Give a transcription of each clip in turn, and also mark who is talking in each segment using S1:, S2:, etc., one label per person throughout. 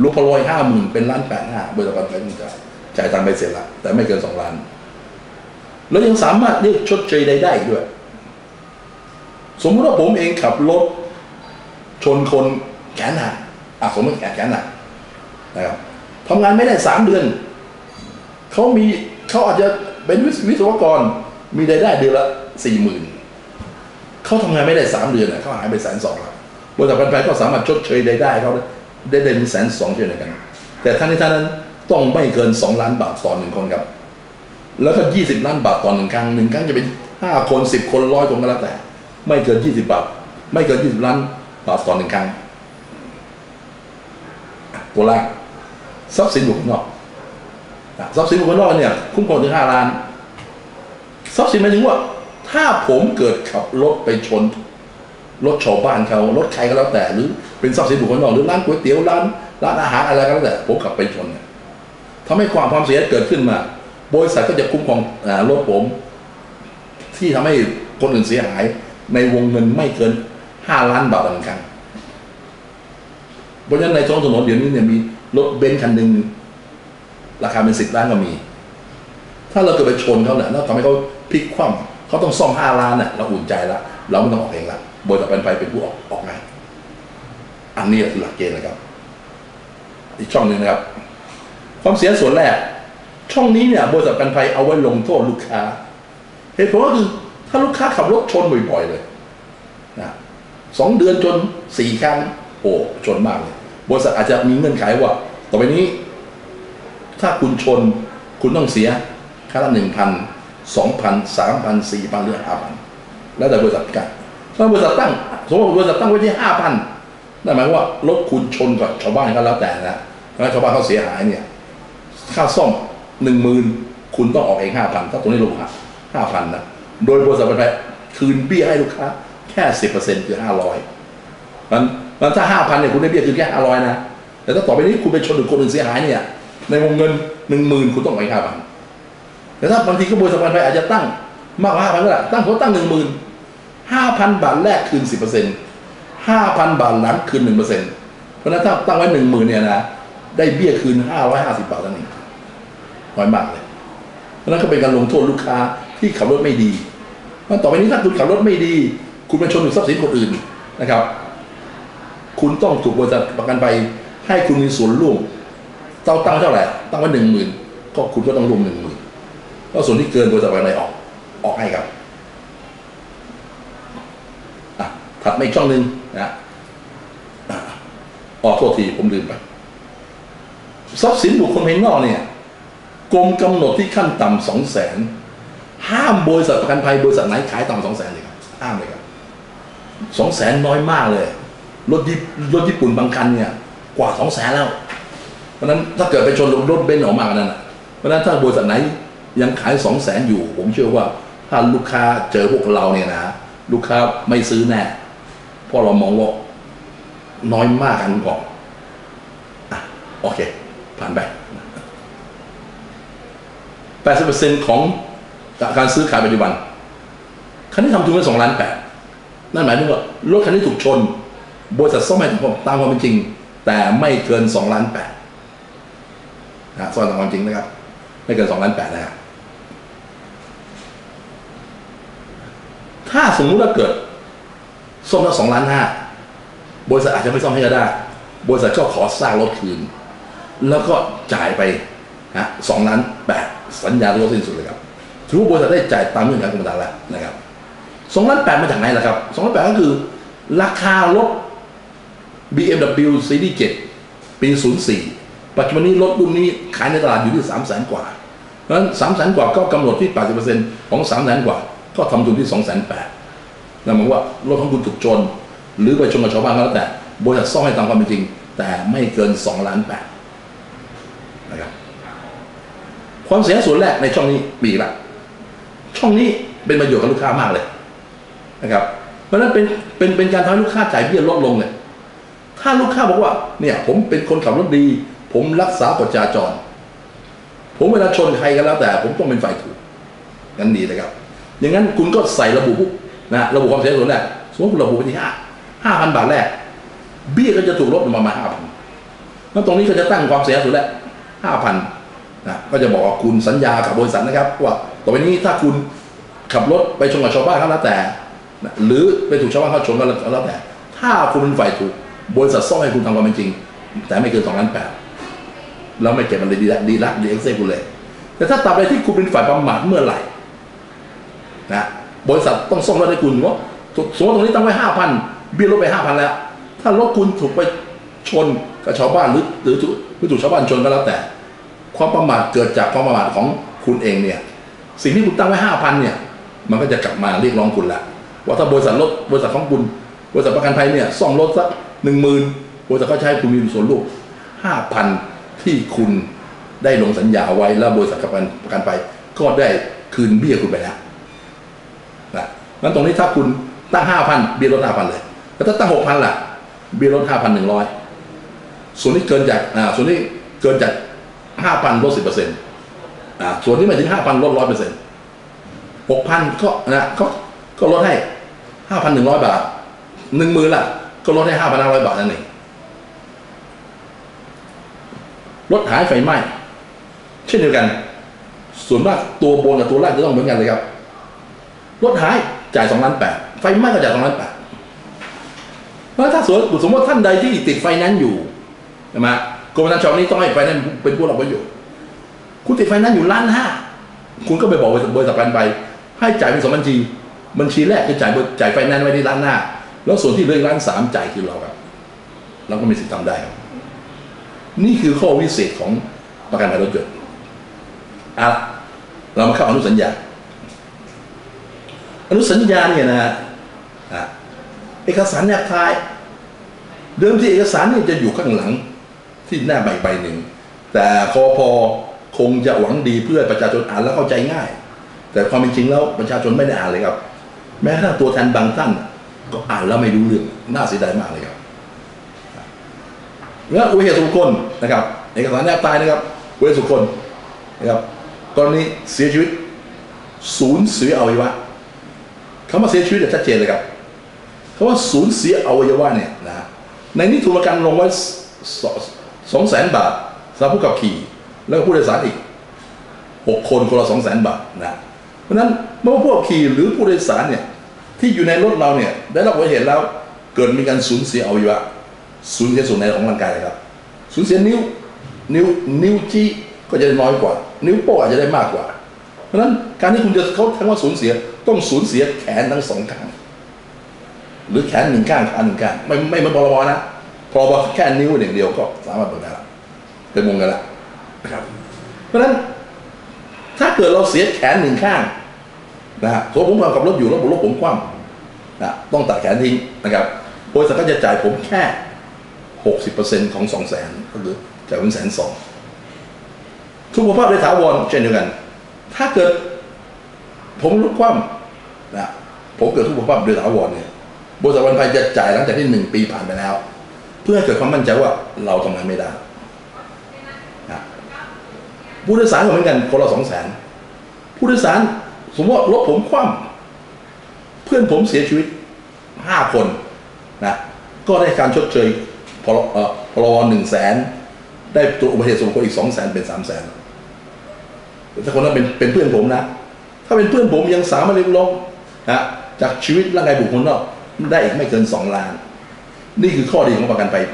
S1: รวมพอร้อยห้าหมื่นเป็นล้านแปดห้าบริษัทประกันภัยต้องจ่ายจ่ายตังไปเสร็จละแต่ไม่เกินสองล้าน แล้วยังสามารถเรียกชดเชยได้ได้ด้วย สมมติว่าผมเองขับรถชนคนแขนหักอะสมมติแขนแขนหักนะครับทำงานไม่ได้สามเดือนเขามีเขาอาจจะเป็นวิศวศวกรมีรายได้เดือนละสี่หมื่นเขาทำงานไม่ได้สามเดือนเขาหายไปแสนสองล้วบริษัทประกันก็สามารถชดเชยรายได้เขา ได้ได้ถึงแสนสองเช่นเดียวกัน แต่ทั้งนี้ทั้งนั้นต้องไม่เกินสองล้านบาทต่อหนึ่งคนครับ แล้วก็ยี่สิบล้านบาทต่อหนึ่งครั้งหนึ่งครั้งจะเป็นห้าคนสิบคนร้อยคนก็แล้วแต่ ไม่เกินยี่สิบบาท ไม่เกินยี่สิบล้านบาทต่อหนึ่งครั้งอะตัวแรกทรัพย์สินบุคคลนอกอะทรัพย์สินบุคคลนอกเนี่ยคุ้มครองถึงห้าล้านทรัพย์สินหมายถึงว่า ถ้าผมเกิดขับรถไปชน รถชาวบ้านเขารถใครก็แล้วแต่ หรือเป็นทรัพย์สินบุคคลนอกหรือร้านก๋วยเตี๋ยวร้านร้านอาหารอะไรก็แล้วแต่ผมขับไปชนเนี่ยทำให้ความความเสียหายเกิดขึ้นมาบริษัทก็จะคุ้มครองรถผม ที่ทำให้คนอื่นเสียหาย ในวงเงินไม่เกินห้าล้านบาทต่อหนึ่งครั้งเพราะฉะนั้นในท้องถนนเดี๋ยวนี้เนี่ยมีรถเบนซ์คันหนึ่งราคาเป็นสิบล้านก็มี ถ้าเราเกิดไปชนเขาเนี่ยแล้วทำให้เขาพลิกคว่ำเขาต้องซ่อมห้าล้านเนี่ยเราอุ่นใจละเราไม่ต้องออกเองละ บริษัทเป็นไปเป็นผู้ออกออกงานอันนี้คือหลักเกณฑ์นะครับ อีกช่องหนึ่งนะครับ ความเสียส่วนแรก ช่องนี้เนี่ยบริษัทกันภัยเอาไว้ลงโทษลูกค้าเหตุผลก็คือถ้าลูกค้าขับรถชนบ่อยๆเลยนะสองเดือนจนสี่ครั้งโอ้ชนมากเลยบริษัทอาจจะมีเงื่อนไขว่า ต่อไปนี้ ถ้าคุณชนคุณต้องเสียค่าละหนึ่งพันสองพันสามพันสี่พันหรือห้าพันแล้วแต่บริษัทกัน ถ้าบริษัทตั้งสมมติบริษัทตั้งไว้ที่ห้าพันนั่นหมายว่า รถคุณชนกับชาวบ้านก็แล้วแต่นะแล้วชาวบ้านเขาเสียหายเนี่ย ค่าซ่อมหนึ่งหมื่นคุณต้องออกเองห้าพันถ้าตรงนี้ลูกค้าห้าพันนะโดยบริษัทประกันภัยคืนเบี้ยให้ลูกค้า แค่สิบเปอร์เซ็นต์คือห้าร้อยมันมันถ้าห้าพันเนี่ยคุณได้เบี้ยคืนแค่ห้าร้อยนะแต่ถ้าต่อไปนี้คุณไปชนหรือคนอื่นเสียหายเนี่ย ในวงเงินหนึ่งหมื่นคุณต้องออกเองห้าพันแต่ถ้าบางทีก็บริษัทประกันภัยอาจจะตั้งมากกว่าห้าพันก็ได้ตั้งผมตั้งหนึ่งหมื่น ห้าพันบาทแรกคืนสิบเปอร์เซ็นต์ห้าพันบาทหลังคืนหนึ่งเปอร์เซ็นต์เพราะฉะนั้นถ้าตั้งไว้หนึ่งหมื่นเนี่ยนะได้เบี้ยคืนห้าร้อยห้าสิบบาทนั้นเองน้อยมากเลย เพราะนั้นก็เป็นการลงโทษลูกค้าที่ขับรถไม่ดีเพราะต่อไปนี้ถ้าคุณขับรถไม่ดี คุณไปชนกับทรัพย์สินคนอื่นนะครับ คุณต้องถูกบริษัทประกันภัยให้คุณมีส่วนร่วมเจ้าตั้งเท่าไหร่ตั้งไว้หนึ่งหมื่นก็คุณก็ต้องรวมหนึ่งหมื่นก็ส่วนที่เกินบริษัทประกันภัยออกออกให้ครับอะ ถัดมาอีกช่องหนึ่งนะออกโทษทีผมลืมไปทรัพย์สินบุคคลภายนอกเนี่ยกรมกำหนดที่ขั้นต่ำสองแสนห้ามบริษัทประกันภัยบริษัทไหนขายต่ำสองแสนเลยครับห้ามเลยครับสองแสนน้อยมากเลยรถญี่รถญี่ปุ่นบางคันเนี่ย กว่าสองแสนแล้ว เพราะนั้นถ้าเกิดไปชนรถเบนซ์ออกมากันนั้นเพราะนั้นถ้าบริษัทไหนยังขายสองแสนอยู่ ผมเชื่อว่าถ้าลูกค้าเจอพวกเราเนี่ยนะ ลูกค้าไม่ซื้อแน่ เพราะเรามองว่าน้อยมากกันก่อนอะโอเค ผ่านไป 80%ของการซื้อขายปัจจุบัน คันนี้ทำทุนไว้สองล้านแปดนั่นหมายถึงว่ารถคันนี้ถูกชน บริษัทซ่อมให้ตามความเป็นจริง แต่ไม่เกินสองล้านแปดนะซ่อมตามความจริงนะครับ ไม่เกินสองล้านแปดนะฮะถ้าสมมุติว่าเกิด ซ่อมแล้วสองล้านห้าบริษัทอาจจะไม่ซ่อมให้ก็ได้ บริษัทก็ขอสร้างรถคืน แล้วก็จ่ายไปฮะสองล้านแปดสัญญาที่สิ้นสุดเลยครับถือว่าบริษัทได้จ่ายตามเงื่อนไขกรมธรรม์แล้วนะครับสองล้านแปดมาจากไหนล่ะครับสองล้านแปดก็คือ ราคารถ BMW Series 7ปี 04 ปัจจุบันนี้รถรุ่นนี้ขายในตลาดอยู่ที่3 0 0แสนกว่าเพราะฉะนั้น3 0 0แสนกว่าก็กำหนดที่ 80%ของ3 0 0แสนกว่า ก็ทำทุนที่2 0 0 0 0 0 นั่นหมายว่ารถของคุณถูกชนหรือไปชนกับชาวบ้านก็แล้วแต่ บริษัทซ่อมให้ตามความเป็นจริง แต่ไม่เกิน2ล้านแปดนะครับความเสียส่วนแรกในช่องนี้มีละช่องนี้เป็นประโยชน์กับลูกค้ามากเลยนะครับเพราะฉะนั้นเป็นเป็นเป็นการทำให้ลูกค้าจ่ายเบี้ยลดลงเลยถ้าลูกค้าบอกว่าเนี่ยผมเป็นคนขับรถดี ผมรักษากฎจราจร ผมเวลาชนใครก็แล้วแต่ ผมต้องเป็นฝ่ายถูกงั้นดีนะครับอย่างนั้นคุณก็ใส่ระบุ นะระบุความเสียหายส่วนแรกสมมติคุณระบุไปที่ห้าห้าพันบาทแรก เบี้ยก็จะถูกลดลงมามาห้าพันแล้วตรงนี้ก็จะตั้งความเสียหายสูงแหละห้าพันนะก็จะบอกว่าคุณสัญญากับบริษัทนะครับ ว่าต่อไปนี้ถ้าคุณขับรถไปชนกับชาวบ้านเขาแล้วแต่นะหรือไปถูกชาวบ้านเขาชนก็แล้วแต่ ถ้าคุณเป็นฝ่ายถูกบริษัทซ่อมให้คุณทำความเป็นจริง แต่ไม่เกินสองล้านแปดแล้วไม่เก็บมันเลยดีละดีละดีเอ็กเซคุณเลย แต่ถ้าตราบใดที่คุณเป็นฝ่ายประมาทเมื่อไหร่นะ บริษัทต้องซ่อมรถให้คุณว่าสมมติตรงนี้ตั้งไว้ห้าพันเบี้ยรถไปห้าพันแล้ว ถ้ารถคุณถูกไปชนกับชาวบ้านหรือหรือถูกหรือถูกชาวบ้านชนก็แล้วแต่ ความประมาทเกิดจากความประมาทของคุณเองเนี่ย สิ่งที่คุณตั้งไว้ห้าพันเนี่ย มันก็จะกลับมาเรียกร้องคุณละว่าถ้าบริษัทรถบริษัทของคุณบริษัทประกันภัยเนี่ยซ่อมรถสักหนึ่งหมื่นบริษัทก็ใช้คุณมีส่วนร่วมห้าพันที่คุณได้ลงสัญญาไว้แล้วบริษัทประกันประกันภัยก็ได้คืนเบี้ยคุณไปแล้ว นะงั้นตรงนี้ถ้าคุณตั้งห้าพันเบี้ยลดห้าพันเลย แล้วถ้าตั้งหกพันล่ะ เบี้ยลดห้าพันหนึ่งร้อยส่วนนี้เกินจากอ่าส่วนนี้เกินจากห้าพันลดสิบเปอร์เซ็นต์อ่าส่วนที่ไม่ถึงห้าพันลดร้อยเปอร์เซ็นต์หกพันก็นะก็ก็ลดให้ห้าพันหนึ่งร้อยบาทหนึ่งหมื่นล่ะ ก็ลดให้ห้าพันห้าร้อยบาทนั่นเองรถหายไฟไหม้เช่นเดียวกัน ส่วนมากตัวบนกับตัวล่างจะต้องเหมือนกันเลยครับรถหาย จ่ายสองล้านแปดไฟไหม้ก็จ่ายสองล้านแปดแล้วถ้าสมมติสมมติท่านใดที่ติดไฟนั้นอยู่ใช่ไหมกรมธรรม์ฉบับนี้ต้องให้ไฟนั้นเป็นผู้รับประโยชน์คุณติดไฟนั้นอยู่ล้านห้าคุณก็ไปบอกบริษัทบริษัทประกันไป ให้จ่ายเป็นสองบัญชี บัญชีแรกคือจ่ายจ่ายไฟนั้นไว้ที่ล้านห้าแล้วส่วนที่เหลืออีกล้านสามจ่ายคือเราครับเราก็มีสิทธิ์ทำได้ครับนี่คือข้อวิเศษของประกันภัยรถยนต์อะเรามาเข้าอนุสัญญา อนุสัญญาเนี่ยนะอะเอกสารแนบท้าย เดิมที่เอกสารนี่จะอยู่ข้างหลังที่หน้าใบใบหนึ่ง แต่คอพอคงจะหวังดีเพื่อประชาชนอ่านแล้วเข้าใจง่าย แต่ความเป็นจริงแล้วประชาชนไม่ได้อ่านเลยครับ แม้กระทั่งตัวแทนบางท่านก็อ่านแล้วไม่รู้เรื่องน่าเสียดายมากเลยครับแล้อุเหตุสุขคนนะครับเอกสารแนบตายนะครับอุเหตุสุขคนนะครับกรณีเสียชีวิตสูญเสียอวัยวะ คำว่าเสียชีวิตเนี่ยชัดเจนเลยครับคำว่าสูญเสียอวัยวะเนี่ยนะในนี้ทุนประกันลงไว้สองแสนบาทสำหรับผู้ขับขี่ แล้วก็ผู้โดยสารอีกหกคนคนละสองแสนบาทนะเพราะนั้นเมื่อผู้ขับขี่หรือผู้โดยสารเนี่ยที่อยู่ในรถเราเนี่ยได้รับอุบัติเหตุแล้วเกิดมีการสูญเสียอวัยวะสูญเสียส่วนไหนของร่างกายเลยครับสูญเสียนิ้วนิ้วนิ้วจี้ก็จะได้น้อยกว่า นิ้วโป้งอาจจะได้มากกว่า เพราะนั้นการที่คุณจะเขาทั้งว่าสูญเสีย ต้องสูญเสียแขนทั้งสองข้างหรือแขนหนึ่งข้างขาหนึ่งข้างไม่ไม่เหมือนพรบนะพรบแค่นิ้วอย่างเดียวก็สามารถเปิดได้ละเป็นวงกันละนะครับเพราะฉะนั้นถ้าเกิดเราเสียแขนหนึ่งข้างนะฮะสมมติผมขับรถอยู่แล้วผมรถผมคว่ำนะต้องตัดแขนทิ้งนะครับบริษัทก็จะจ่ายผมแค่หกสิบเปอร์เซ็นต์ของสองแสนก็คือจ่ายเป็นแสนสองทุกภาพโดยถาวรเช่นเดียวกัน ถ้าเกิด ผมลุกคว่ำนะผมเกิดทุกภาพโดยถาวรเนี่ยบริษัทวันไฟจะจ่ายหลังจากที่หนึ่งปีผ่านไปแล้ว เพื่อให้เกิดความมั่นใจว่าเราทำงานไม่ได้นะผู้โดยสารเหมือนกันคนละสองแสนผู้โดยสารสมมติรถผมคว่ำเพื่อนผมเสียชีวิตห้าคนนะก็ได้การชดเชยพลเอ่อพลหนึ่งแสนได้ตัวอุบัติเหตุส่วนบุคคลอีกสองแสนเป็นสามแสน ถ้าคนนั้นเป็นเป็นเพื่อนผมนะ ถ้าเป็นเพื่อนผมยังสามารถเรียกร้องนะจากชีวิตร่างกายบุคคลนอกได้อีกไม่เกินสองล้าน นี่คือข้อดีของประกันภัย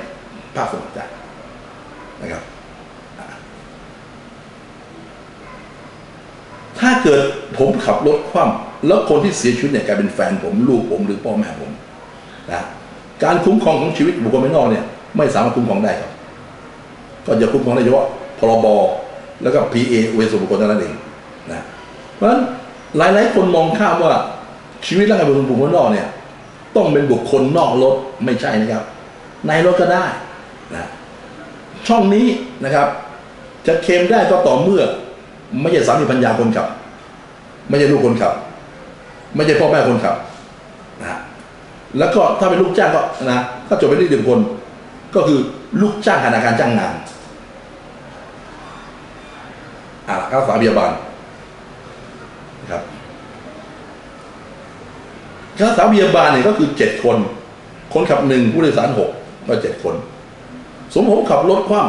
S1: ภาคสมัครใจนะครับ ถ้าเกิดผมขับรถคว่ำแล้วคนที่เสียชีวิตเนี่ยกลายเป็นแฟนผมลูกผมหรือพ่อแม่ผมนะการคุ้มครองของชีวิตบุคคลภายนอกเนี่ย ไม่สามารถคุ้มครองได้ครับ ก็จะคุ้มครองได้เฉพาะพรบ แล้วก็ PA เวส่วนบุคคลเท่านั้นเองนะเพราะฉะนั้นหลายๆคนมองข้ามว่าชีวิตร่างกายบุคคลบุคคลนอกเนี่ย ต้องเป็นบุคคลนอกรถไม่ใช่นะครับ ในรถก็ได้นะช่องนี้นะครับ จะเคลมได้ก็ต่อเมื่อ ไม่ใช่สามีปัญญาคนขับ ไม่ใช่ลูกคนขับ ไม่ใช่พ่อแม่คนขับนะแล้วก็ถ้าเป็นลูกจ้างก็นะถ้าจบไปที่หนึ่งคน ก็คือลูกจ้างธนาคารจ้างงาน อ่าค่ารักษาพยาบาลนะครับค่ารักษาพยาบาลเนี่ยก็คือเจ็ดคน คนขับหนึ่งผู้โดยสารหกก็เจ็ดคน สมมติผมขับรถคว่